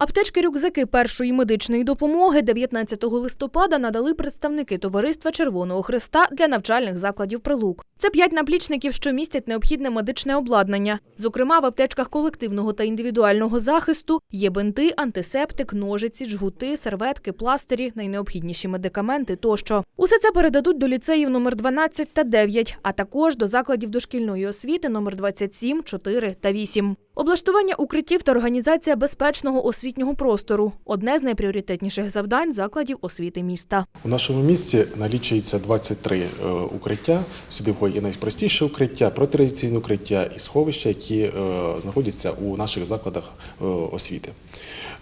Аптечки-рюкзаки першої медичної допомоги 19 листопада надали представники товариства Червоного Христа для навчальних закладів прилук. Це п'ять наплічників, що містять необхідне медичне обладнання. Зокрема, в аптечках колективного та індивідуального захисту є бинти, антисептик, ножиці, жгути, серветки, пластирі, найнеобхідніші медикаменти тощо. Усе це передадуть до ліцеїв номер 12 та 9, а також до закладів дошкільної освіти номер 27, 4 та 8. Облаштування укриттів та організація безпечного освітнього простору одне з найпріоритетніших завдань закладів освіти міста. У нашому місті налічується 23 е, укриття. Сюди входять і найпростіше укриття, протирадіаційне укриття і сховища, які е, знаходяться у наших закладах е, освіти.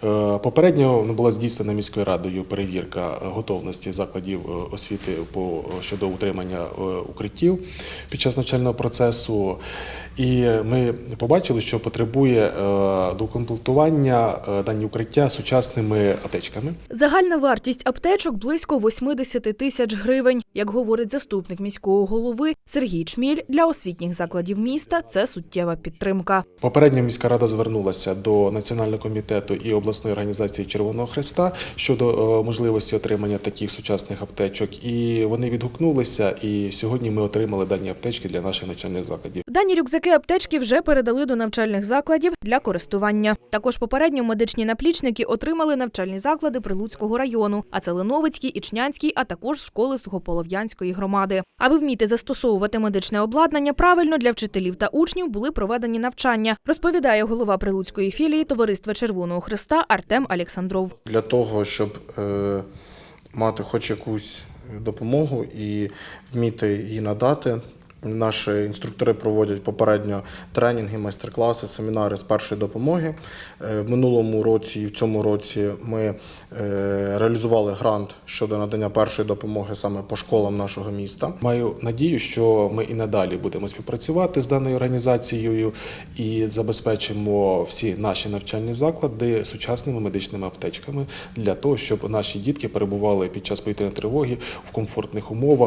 Е, Попередньо була здійснена міською радою перевірка готовності закладів е, освіти по щодо утримання е, укриттів під час навчального процесу. І ми побачили, що потребує е, доукомплектування е, дані укриття сучасними аптечками. Загальна вартість аптечок близько 80 тисяч гривень. Як говорить заступник міського голови Сергій Чміль, для освітніх закладів міста це суттєва підтримка. Попередньо міська рада звернулася до Національного комітету і обласної організації Червоного Хреста щодо е, можливості отримання таких сучасних аптечок. І вони відгукнулися. І сьогодні ми отримали дані аптечки для наших навчальних закладів. Дані рюкзаки аптечки вже передали до навчальних закладів для користування. Також попередньо медичні наплічники отримали навчальні заклади Прилуцького району, а це Леновицький, Ічнянський, а також школи Сухополов'янської громади. Аби вміти застосовувати медичне обладнання правильно для вчителів та учнів були проведені навчання, розповідає голова Прилуцької філії Товариства Червоного Христа Артем Александров. для того, щоб е, мати хоч якусь допомогу і вміти її надати. Наші інструктори проводять попередньо тренінги, майстер-класи, семінари з першої допомоги. Е, В минулому році і в цьому році ми е, реалізували грант щодо надання першої допомоги саме по школам нашого міста. Маю надію, що ми і надалі будемо співпрацювати з даною організацією і забезпечимо всі наші навчальні заклади сучасними медичними аптечками для того, щоб наші дітки перебували під час повітряної тривоги в комфортних умовах